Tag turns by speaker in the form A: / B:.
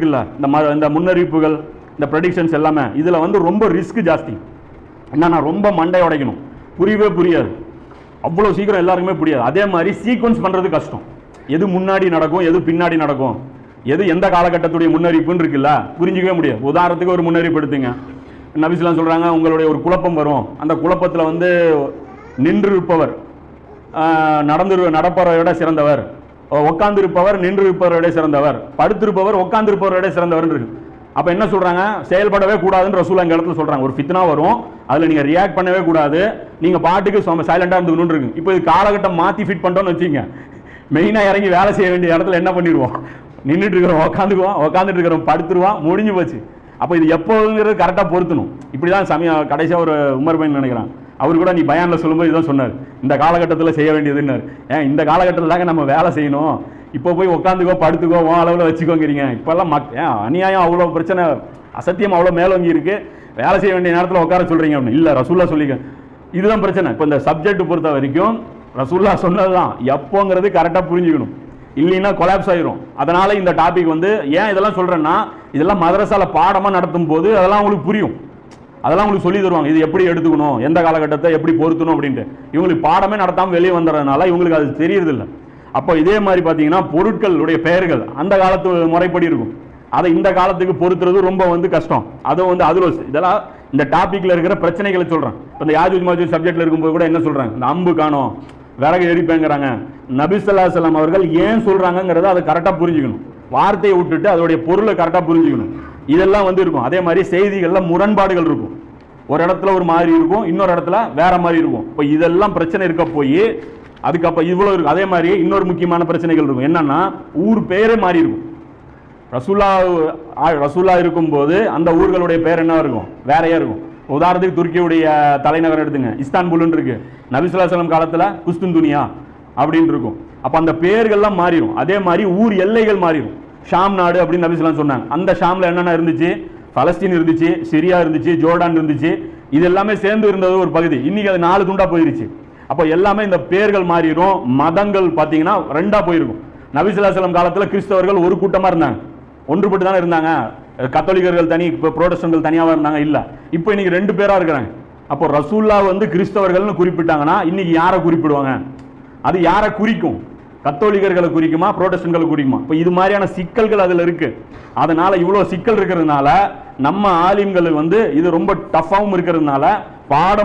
A: இருக்குல்ல? இந்த ம- இந்த முன்னறிவிப்புகள் இந்த ப்ரெடிக்ஷன்ஸ் எல்லாமே இதில் வந்து ரொம்ப ரிஸ்க் ஜாஸ்தி. என்னன்னா ரொம்ப மண்டை உடைக்கணும். புரியவே புரியாது. அவ்வளோ சீக்கிரம் எல்லாருக்குமே புரியாது. அதே மாதிரி சீக்வன்ஸ் பண்ணுறது கஷ்டம். எது முன்னாடி நடக்கும் எது பின்னாடி நடக்கும். எது எந்த காலகட்டத்துடைய முன்னறிப்புன்னு இருக்குல்ல? புரிஞ்சிக்கவே முடியாது. உதாரணத்துக்கு ஒரு முன்னறிவு எடுத்துங்க. நபிஸ்லாம் சொல்கிறாங்க உங்களுடைய ஒரு குழப்பம் வரும். அந்த குழப்பத்தில் வந்து நின்று இருப்பவர் ஆஹ், நடந்து நடப்பவரை விட சிறந்தவர். உட்கார்ந்து இருப்பவர் நின்று விட சிறந்தவர். படுத்திருப்பவர் உட்காந்துருப்பவருடைய விட சிறந்தவர் அப்ப என்ன சொல்றாங்க? செயல்படவே கூடாதுன்னு ரசூல் அந்த இடத்துல சொல்றாங்க. ஒரு ஃபித்னா வரும். அதுல நீங்க ரியாக்ட் பண்ணவே கூடாது. நீங்க பாட்டுக்கு சைலண்டா இருந்துக்கணும்னு இருக்கு. இப்போ இது காலகட்டம் மாத்தி ஃபிட் பண்ணிட்டோம்னு வச்சுங்க மெயினா இறங்கி வேலை செய்ய வேண்டிய இடத்துல என்ன பண்ணிடுவோம்? நின்றுட்டு இருக்கிறோம் உட்காந்துக்குவோம் உட்காந்துட்டு இருக்கிறோம் படுத்துருவோம் முடிஞ்சு போச்சு. அப்போ இது எப்போங்கிறது கரெக்டாக பொருத்தணும். இப்படி தான் கடைசியாக ஒரு உமர் பையன் நினைக்கிறான். அவர் கூட நீ பயானில் சொல்லும்போது இதான் சொன்னார். இந்த காலகட்டத்தில் செய்ய வேண்டியதுன்னார். ஏன் இந்த காலகட்டத்தில் தாங்க நம்ம வேலை செய்யணும். இப்போ போய் உட்காந்துக்கோ படுத்துக்கோ உன் அளவில் வச்சுக்கோங்கிறீங்க. இப்போல்லாம் மக் ஏன் அநியாயம் அவ்வளோ பிரச்சனை அசத்தியம் அவ்வளோ மேலோங்கி இருக்குது வேலை செய்ய வேண்டிய நேரத்தில் உட்கார சொல்கிறீங்க அப்படின்னு. இல்லை ரசூல்லா சொல்லிக்க இதுதான் பிரச்சனை. இப்போ இந்த சப்ஜெக்ட் பொறுத்த வரைக்கும் ரசூல்லா சொன்னது தான் எப்போங்கிறது கரெக்டாக புரிஞ்சுக்கணும். இல்லைன்னா கொலாப்ஸ் ஆயிரும். அதனால் இந்த டாபிக் வந்து ஏன் இதெல்லாம் சொல்கிறேன்னா இதெல்லாம் மதரசாவில் பாடமாக நடத்தும் போது அதெல்லாம் உங்களுக்கு புரியும். அதெல்லாம் உங்களுக்கு சொல்லி தருவாங்க. இது எப்படி எடுத்துக்கணும்? எந்த காலகட்டத்தை எப்படி பொருத்தணும் அப்படின்ட்டு. இவங்களுக்கு பாடமே நடத்தாமல் வெளியே வந்துடுறதுனால இவங்களுக்கு அது தெரியறதில்ல. அப்போ இதே மாதிரி பார்த்தீங்கன்னா பொருட்களுடைய பெயர்கள் அந்த காலத்து முறைப்படி இருக்கும். அதை இந்த காலத்துக்கு பொருத்துறது ரொம்ப வந்து கஷ்டம். அதுவும் வந்து அதில் இதெல்லாம் இந்த டாப்பிக்கில் இருக்கிற பிரச்சனைகளை சொல்கிறேன் இப்போ இந்த யாஜூஜ் மாஜூஜ் சப்ஜெக்டில் இருக்கும்போது கூட என்ன சொல்கிறாங்க இந்த அம்பு காணோம் விறகு எரிப்பேங்கிறாங்க. நபி அவர்கள் ஏன் சொல்றாங்கங்கிறத அதை கரெக்டாக புரிஞ்சுக்கணும். வார்த்தையை விட்டுட்டு அதோடைய பொருளை கரெக்டாக புரிஞ்சுக்கணும். இதெல்லாம் வந்து இருக்கும். அதே மாதிரி செய்திகளில் முரண்பாடுகள் இருக்கும். ஒரு இடத்துல ஒரு மாதிரி இருக்கும் இன்னொரு இடத்துல வேற மாதிரி இருக்கும். இப்போ இதெல்லாம் பிரச்சனை இருக்க போய் அதுக்கப்புறம் இவ்வளோ இருக்கும் அதே மாதிரி இன்னொரு முக்கியமான பிரச்சனைகள் இருக்கும். என்னன்னா ஊர் பேரே மாறி இருக்கும். ரசூல்லா ஆ- ரசூல்லா இருக்கும்போது அந்த ஊர்களுடைய பேர் என்ன இருக்கும்? வேறையா இருக்கும். உதாரணத்துக்கு துருக்கியுடைய தலைநகரம் எடுத்துங்க. இஸ்தான்புல்னு இருக்கு. நபிசுல்லாசலம் குஸ்துன் துனியா அப்படின்னு இருக்கும். அப்போ அந்த பேர்கள்லாம் மாறிடும் அதே மாதிரி ஊர் எல்லைகள் மாறிடும் ஷாம் நாடு அப்படின்னு நபிஸ்லாம் சொன்னாங்க. அந்த ஷாம்ல என்னென்ன இருந்துச்சு? பலஸ்தீன் இருந்துச்சு சிரியா இருந்துச்சு ஜோர்டான் இருந்துச்சு. இது எல்லாமே சேர்ந்து இருந்தது ஒரு பகுதி. இன்னைக்கு அது நாலு துண்டா போயிருச்சு. அப்போ எல்லாமே இந்த பேர்கள் மாறிடும் மதங்கள் பார்த்தீங்கன்னா ரெண்டா போயிருக்கும். நபிசுல்லாசலம் காலத்தில் கிறிஸ்தவர்கள் ஒரு கூட்டமாக இருந்தாங்க. ஒன்றுபட்டு தானே இருந்தாங்க. கத்தோலிக்கர்கள் தனி இப்போ புரோட்டஸ்டன்கள் தனியாக இருந்தாங்க? இல்லை. இப்போ இன்னைக்கு ரெண்டு பேராக இருக்கிறாங்க. அப்போ ரசூல்லா வந்து கிறிஸ்தவர்கள்னு குறிப்பிட்டாங்கன்னா இன்னைக்கு யாரை குறிப்பிடுவாங்க? அது யாரை குறிக்கும்? கத்தோலிக்கர்களை குறிக்குமா புரோட்டஸ்டன்களை குறிக்குமா? இப்போ இது மாதிரியான சிக்கல்கள் அதுல இருக்கு. அதனால இவ்வளோ சிக்கல் இருக்கிறதுனால நம்ம ஆலிம்கள் வந்து இது ரொம்ப டஃப்பாகவும் இருக்கிறதுனால பாடம்